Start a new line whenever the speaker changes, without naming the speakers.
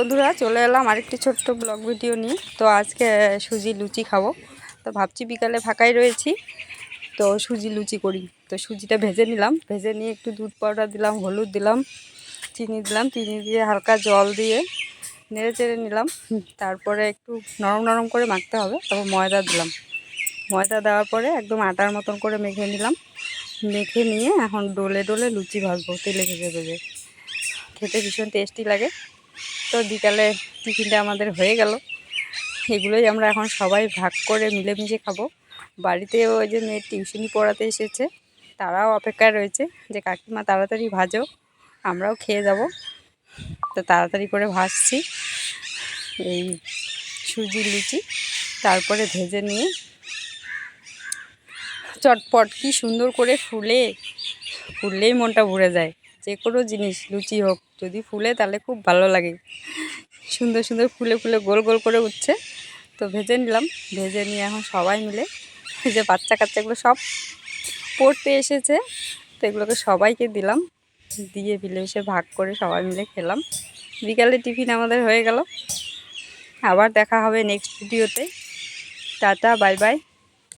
বন্ধুরা, চলে এলাম আরেকটি ছোট্ট ব্লগ ভিডিও নিয়ে। তো আজকে সুজি লুচি খাব। তো ভাবছি বিকালে ফাঁকাই রয়েছি। তো সুজি লুচি করি। তো সুজিটা ভেজে নিলাম। ভেজে নিয়ে একটু দুধ পাউডার দিলাম, হলুদ দিলাম, চিনি দিলাম, চিনি দিয়ে হালকা জল দিয়ে নেড়ে চেড়ে নিলাম। তারপরে একটু নরম নরম করে মাখতে হবে। তারপর ময়দা দিলাম। ময়দা দেওয়ার পরে একদম আটার মতন করে মেখে নিলাম। মেখে নিয়ে এখন ডোলে ডোলে লুচি ভাজবো। তেলে ভেজে ভেজে। খেতে ভীষণ টেস্টি লাগে। তো বিকালে টিফিনটা আমাদের হয়ে গেল। এগুলোই আমরা এখন সবাই ভাগ করে মিলেমিশে খাব। বাড়িতে ওই যে মেয়ের টিউশনি পড়াতে এসেছে, তারাও অপেক্ষায় রয়েছে যে, কাকিমা, তাড়াতাড়ি ভাজো, আমরাও খেয়ে যাব। তো তাড়াতাড়ি করে ভাজছি। এই সুজি, লুচি, তারপরে ভেজে নিয়ে চটপট কি সুন্দর করে ফুলে, ফুললেই মনটা ভরে যায়। যে কোনো জিনিস, লুচি হোক, যদি ফুলে তাহলে খুব ভালো লাগে। সুন্দর সুন্দর ফুলে ফুলে গোল গোল করে উঠছে। তো ভেজে নিলাম। ভেজে নিয়ে এখন সবাই মিলে যে বাচ্চা কাচ্চাগুলো সব পড়তে এসেছে, তো এগুলোকে সবাইকে দিলাম। দিয়ে বিলে মিলেমিশে ভাগ করে সবাই মিলে খেলাম। বিকালে টিফিন আমাদের হয়ে গেল। আবার দেখা হবে নেক্সট ভিডিওতে টাটা, বাই বাই।